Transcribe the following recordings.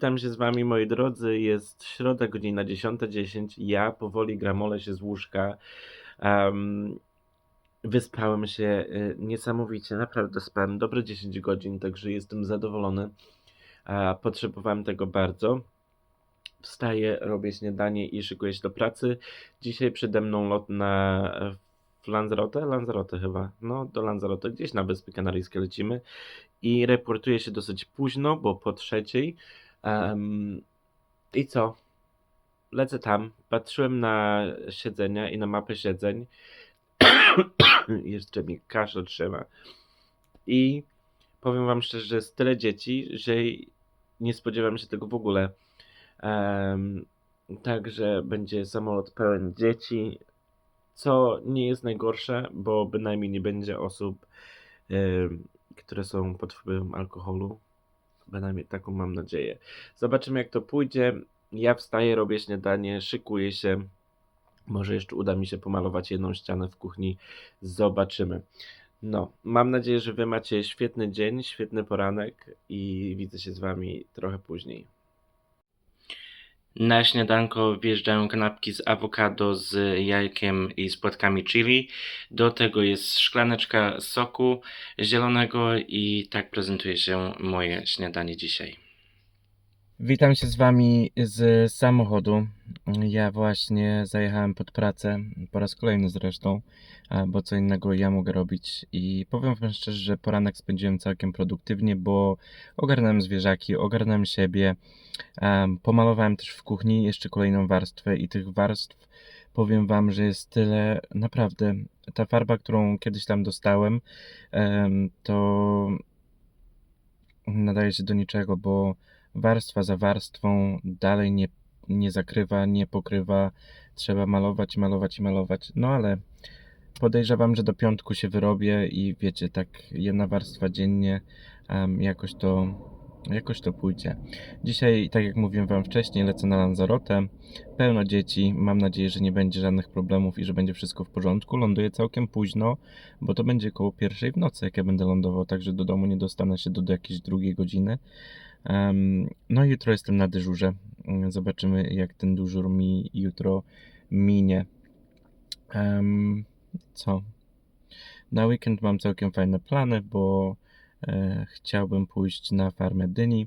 Witam się z wami moi drodzy, jest środa, godzina 10.10, ja powoli gramolę się z łóżka, um, wyspałem się y, niesamowicie, naprawdę spałem dobre 10 godzin, także jestem zadowolony, potrzebowałem tego bardzo. Wstaję, robię śniadanie i szykuję się do pracy. Dzisiaj przede mną lot na w Lanzarote, Lanzarote chyba, no do Lanzarote, gdzieś na Wyspy Kanaryjskie lecimy i reportuję się dosyć późno, bo po trzeciej. Em, I co? Lecę tam, patrzyłem na siedzenia i na mapę siedzeń. Jeszcze mi kaszel trzyma. I powiem wam szczerze, że jest tyle dzieci, że nie spodziewam się tego w ogóle. Em, także będzie samolot pełen dzieci, co nie jest najgorsze, bo bynajmniej nie będzie osób, em, które są pod wpływem alkoholu. Bynajmniej taką mam nadzieję. Zobaczymy jak to pójdzie. Ja wstaję, robię śniadanie, szykuję się. Może jeszcze uda mi się pomalować jedną ścianę w kuchni. Zobaczymy. No, mam nadzieję, że Wy macie świetny dzień, świetny poranek i widzę się z Wami trochę później. Na śniadanko wjeżdżają kanapki z awokado z jajkiem i z płatkami chili. Do tego jest szklaneczka soku zielonego i tak prezentuje się moje śniadanie dzisiaj. Witam się z Wami z samochodu. Ja właśnie zajechałem pod pracę, po raz kolejny zresztą, bo co innego ja mogę robić. I powiem Wam szczerze, że poranek spędziłem całkiem produktywnie, bo ogarnąłem zwierzaki, ogarnąłem siebie, em, pomalowałem też w kuchni jeszcze kolejną warstwę i tych warstw powiem Wam, że jest tyle, naprawdę. Ta farba, którą kiedyś tam dostałem, em, to nadaje się do niczego, bo warstwa za warstwą dalej nie, nie zakrywa, nie pokrywa. Trzeba malować, malować i malować. No ale podejrzewam, że do piątku się wyrobię i wiecie, tak jedna warstwa dziennie em, jakoś to jakoś to pójdzie. Dzisiaj, tak jak mówiłem Wam wcześniej, lecę na Lanzarote. Pełno dzieci. Mam nadzieję, że nie będzie żadnych problemów i że będzie wszystko w porządku. Ląduję całkiem późno, bo to będzie koło pierwszej w nocy, jak ja będę lądował, także do domu nie dostanę się do, do jakiejś drugiej godziny. No i jutro jestem na dyżurze. Zobaczymy, jak ten dyżur mi jutro minie. Co? Na weekend mam całkiem fajne plany, bo e, chciałbym pójść na farmę dyni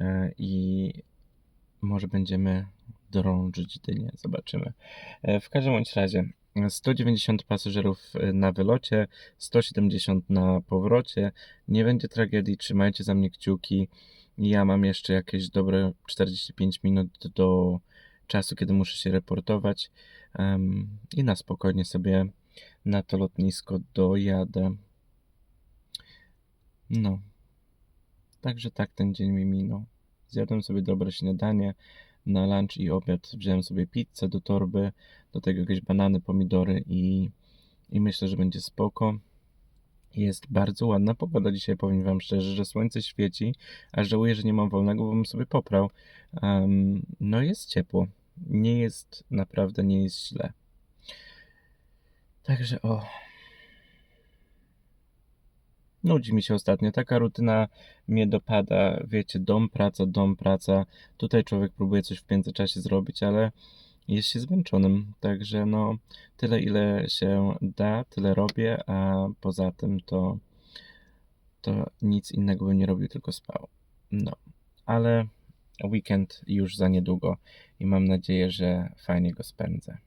e, i może będziemy drążyć dynię. Zobaczymy. E, w każdym bądź razie 190 pasażerów na wylocie, 170 na powrocie. Nie będzie tragedii, trzymajcie za mnie kciuki. Ja mam jeszcze jakieś dobre 45 minut do czasu, kiedy muszę się reportować em, i na spokojnie sobie na to lotnisko dojadę. No. Także tak ten dzień mi minął. Zjadłem sobie dobre śniadanie. Na lunch i obiad wziąłem sobie pizzę do torby, do tego jakieś banany, pomidory i, i myślę, że będzie spoko. Jest bardzo ładna pogoda dzisiaj, powiem Wam szczerze, że słońce świeci, a żałuję, że nie mam wolnego, bo bym sobie poprał. Em, no jest ciepło. Nie jest, naprawdę nie jest źle. Także o. Nudzi mi się ostatnio. Taka rutyna mnie dopada. Wiecie, dom, praca, dom, praca. Tutaj człowiek próbuje coś w międzyczasie zrobić, ale jest się zmęczonym. Także no, tyle ile się da, tyle robię, a poza tym to, to nic innego bym nie robił, tylko spał. No, ale weekend już za niedługo i mam nadzieję, że fajnie go spędzę.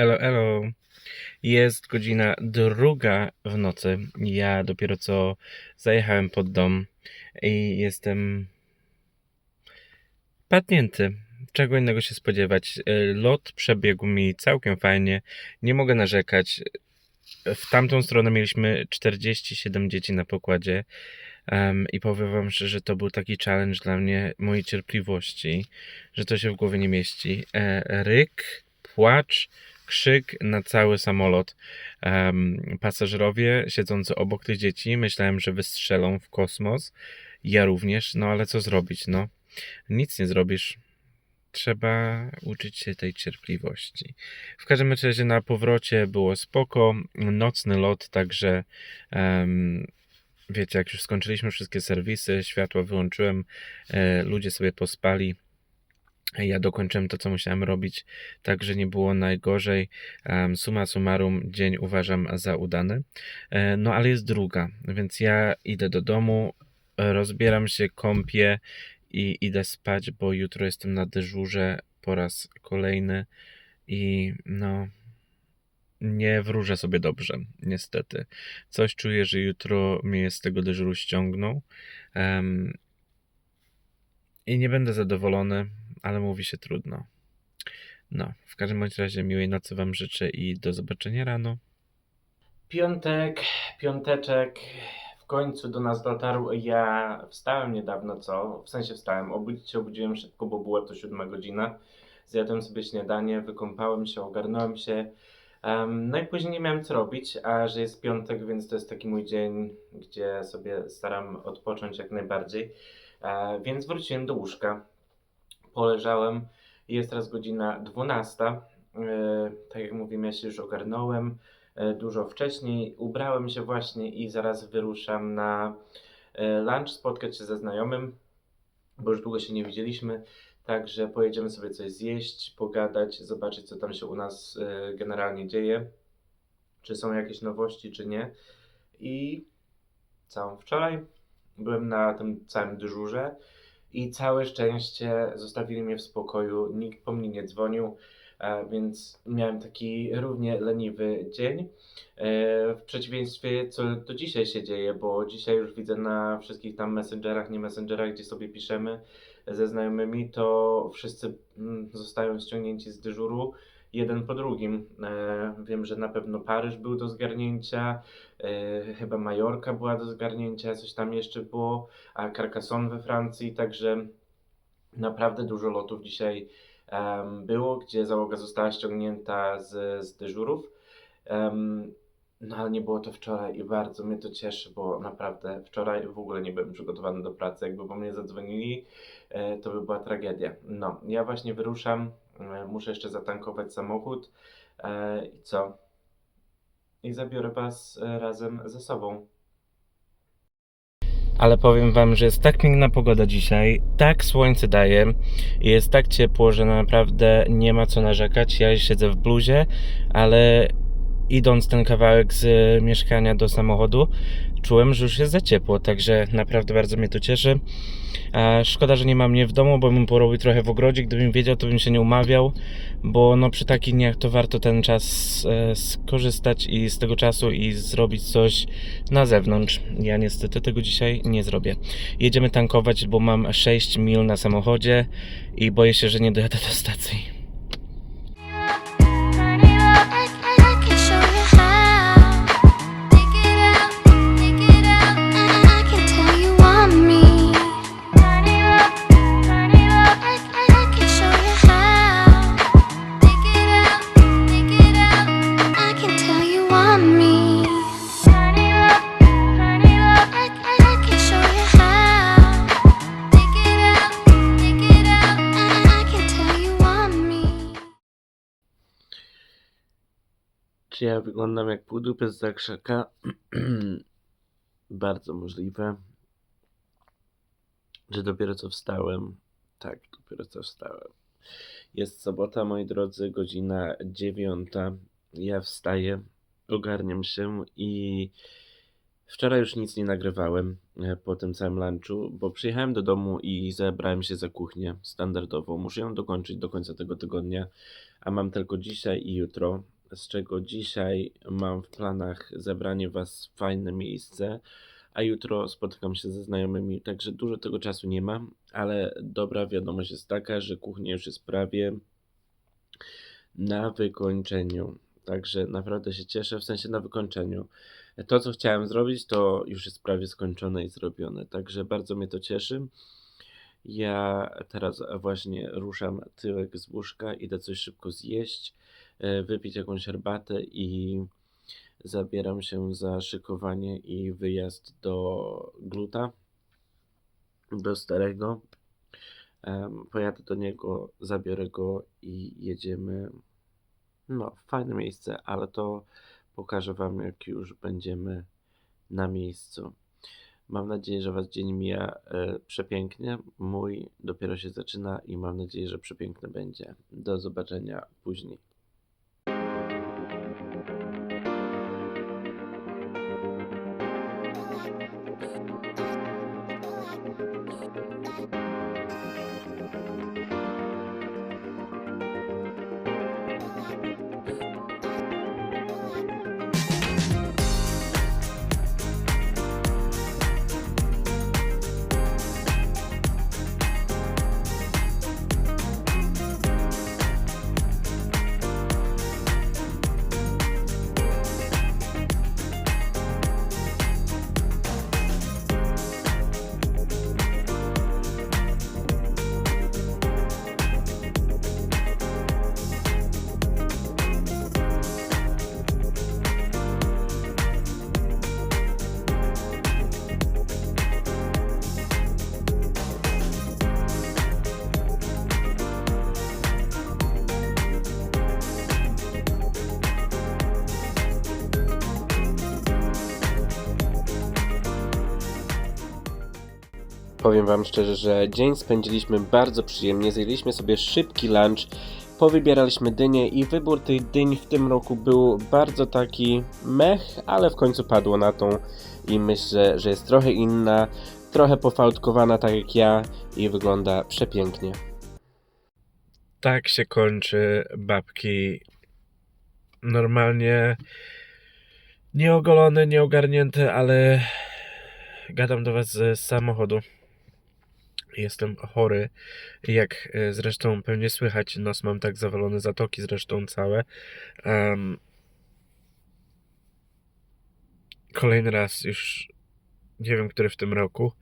Elo, elo. Jest godzina druga w nocy. Ja dopiero co zajechałem pod dom i jestem padnięty. Czego innego się spodziewać? Y, Lot przebiegł mi całkiem fajnie. Nie mogę narzekać. W tamtą stronę mieliśmy 47 dzieci na pokładzie. em, I powiem wam szczerze, że to był taki challenge dla mnie, mojej cierpliwości, że to się w głowie nie mieści. E, ryk, płacz, krzyk na cały samolot. Pasażerowie siedzący obok tych dzieci myślałem, że wystrzelą w kosmos. Ja również, no ale co zrobić, no? Nic nie zrobisz. Trzeba uczyć się tej cierpliwości. W każdym razie na powrocie było spoko, nocny lot, także em, wiecie, jak już skończyliśmy wszystkie serwisy, światła wyłączyłem, e, ludzie sobie pospali. Ja dokończyłem to, co musiałem robić, także nie było najgorzej. Em, Summa summarum, dzień uważam za udany. E, No ale jest druga, więc ja idę do domu, rozbieram się, kąpię i idę spać, bo jutro jestem na dyżurze po raz kolejny i no nie wróżę sobie dobrze, niestety. Coś czuję, że jutro mnie z tego dyżuru ściągną em, i nie będę zadowolony, ale mówi się trudno. No, w każdym razie miłej nocy Wam życzę i do zobaczenia rano. Piątek, piąteczek, w końcu do nas dotarł. Ja wstałem niedawno, co? W sensie wstałem, obudzić się obudziłem szybko, bo była to siódma godzina. Zjadłem sobie śniadanie, wykąpałem się, ogarnąłem się. Um, no i później nie miałem co robić, a że jest piątek, więc to jest taki mój dzień, gdzie sobie staram odpocząć jak najbardziej. E, więc wróciłem do łóżka, poleżałem. Jest teraz godzina 12. E, tak jak mówiłem, ja się już ogarnąłem e, dużo wcześniej. Ubrałem się właśnie i zaraz wyruszam na e, lunch, spotkać się ze znajomym, bo już długo się nie widzieliśmy. Także pojedziemy sobie coś zjeść, pogadać, zobaczyć, co tam się u nas generalnie dzieje. Czy są jakieś nowości, czy nie. I co? Wczoraj byłem na tym całym dyżurze i całe szczęście zostawili mnie w spokoju. Nikt po mnie nie dzwonił, e, więc miałem taki równie leniwy dzień. E, W przeciwieństwie, co do dzisiaj się dzieje, bo dzisiaj już widzę na wszystkich tam messengerach, nie messengerach, gdzie sobie piszemy ze znajomymi, to wszyscy mm, zostają ściągnięci z dyżuru jeden po drugim. E, Wiem, że na pewno Paryż był do zgarnięcia, e, chyba Majorka była do zgarnięcia, coś tam jeszcze było, a Carcassonne we Francji, także naprawdę dużo lotów dzisiaj było, gdzie załoga została ściągnięta z, z dyżurów. No ale nie było to wczoraj i bardzo mnie to cieszy, bo naprawdę wczoraj w ogóle nie byłem przygotowany do pracy. Jakby po mnie zadzwonili, e, to by była tragedia. No, ja właśnie wyruszam, muszę jeszcze zatankować samochód e, i co? I zabiorę Was e, razem ze sobą. Ale powiem wam, że jest tak piękna pogoda dzisiaj, tak słońce daje, jest tak ciepło, że naprawdę nie ma co narzekać. Ja siedzę w bluzie, ale idąc ten kawałek z mieszkania do samochodu, czułem, że już jest za ciepło, także naprawdę bardzo mnie to cieszy. A szkoda, że nie ma mnie w domu, bo bym porobił trochę w ogrodzie. Gdybym wiedział, to bym się nie umawiał, bo no przy takich dniach to warto ten czas e, skorzystać i z tego czasu i zrobić coś na zewnątrz. Ja niestety tego dzisiaj nie zrobię. Jedziemy tankować, bo mam 6 mil na samochodzie i boję się, że nie dojadę do stacji. Czy ja wyglądam jak półdupy z zakrzaka? Bardzo możliwe. Że dopiero co wstałem. Tak, dopiero co wstałem. Jest sobota, moi drodzy, godzina dziewiąta. Ja wstaję, ogarniam się i wczoraj już nic nie nagrywałem e, po tym całym lunchu, bo przyjechałem do domu i zabrałem się za kuchnię standardowo. Muszę ją dokończyć do końca tego tygodnia, a mam tylko dzisiaj i jutro. Z czego dzisiaj mam w planach zabranie Was w fajne miejsce, a jutro spotykam się ze znajomymi, także dużo tego czasu nie mam, ale dobra wiadomość jest taka, że kuchnia już jest prawie na wykończeniu. Także naprawdę się cieszę, w sensie na wykończeniu. To, co chciałem zrobić, to już jest prawie skończone i zrobione. Także bardzo mnie to cieszy. Ja teraz właśnie ruszam tyłek z łóżka, idę coś szybko zjeść, wypić jakąś herbatę i zabieram się za szykowanie i wyjazd do Gluta, do starego. Pojadę do niego, zabiorę go i jedziemy. No, fajne miejsce, ale to pokażę Wam, jak już będziemy na miejscu. Mam nadzieję, że Was dzień mija e, przepięknie. Mój dopiero się zaczyna i mam nadzieję, że przepiękny będzie. Do zobaczenia później. Powiem Wam szczerze, że dzień spędziliśmy bardzo przyjemnie. Zjedliśmy sobie szybki lunch, powybieraliśmy dynie i wybór tych dyń w tym roku był bardzo taki mech, ale w końcu padło na tą i myślę, że jest trochę inna, trochę pofałdkowana tak jak ja i wygląda przepięknie. Tak się kończy babki. Normalnie nieogolone, nieogarnięte, ale gadam do Was z samochodu. Jestem chory, jak e, zresztą pewnie słychać, nos mam tak zawalony, zatoki zresztą całe. Em, kolejny raz już nie wiem, który w tym roku,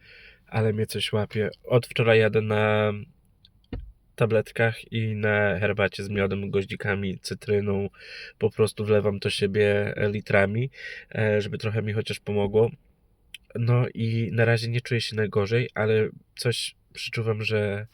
ale mnie coś łapie. Od wczoraj jadę na tabletkach i na herbacie z miodem, goździkami, cytryną. Po prostu wlewam to siebie litrami, e, żeby trochę mi chociaż pomogło. No i na razie nie czuję się najgorzej, ale coś przeczuwam, że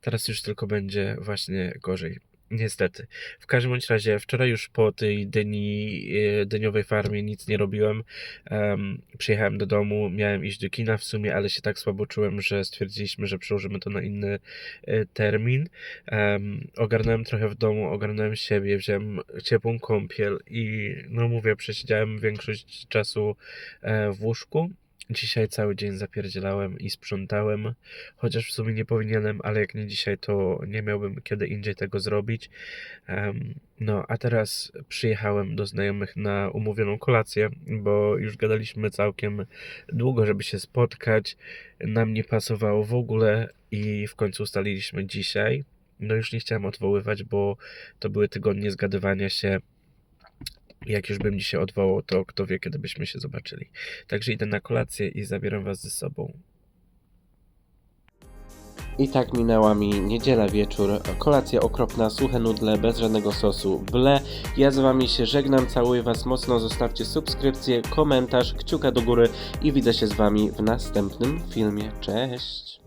teraz już tylko będzie właśnie gorzej. Niestety. W każdym bądź razie, wczoraj już po tej dyni, e, dyniowej farmie nic nie robiłem. Em, przyjechałem do domu, miałem iść do kina w sumie, ale się tak słabo czułem, że stwierdziliśmy, że przełożymy to na inny e, termin. Em, ogarnąłem trochę w domu, ogarnąłem siebie, wziąłem ciepłą kąpiel i no mówię, przesiedziałem większość czasu e, w łóżku. Dzisiaj cały dzień zapierdzielałem i sprzątałem, chociaż w sumie nie powinienem, ale jak nie dzisiaj, to nie miałbym kiedy indziej tego zrobić. Em, no, a teraz przyjechałem do znajomych na umówioną kolację, bo już gadaliśmy całkiem długo, żeby się spotkać. Nam nie pasowało w ogóle i w końcu ustaliliśmy dzisiaj. No już nie chciałem odwoływać, bo to były tygodnie zgadywania się. Jak już bym dzisiaj odwołał, to kto wie, kiedy byśmy się zobaczyli. Także idę na kolację i zabieram was ze sobą. I tak minęła mi niedziela wieczór. Kolacja okropna, suche nudle, bez żadnego sosu. Ble. Ja z wami się żegnam, całuję was mocno. Zostawcie subskrypcję, komentarz, kciuka do góry i widzę się z wami w następnym filmie. Cześć!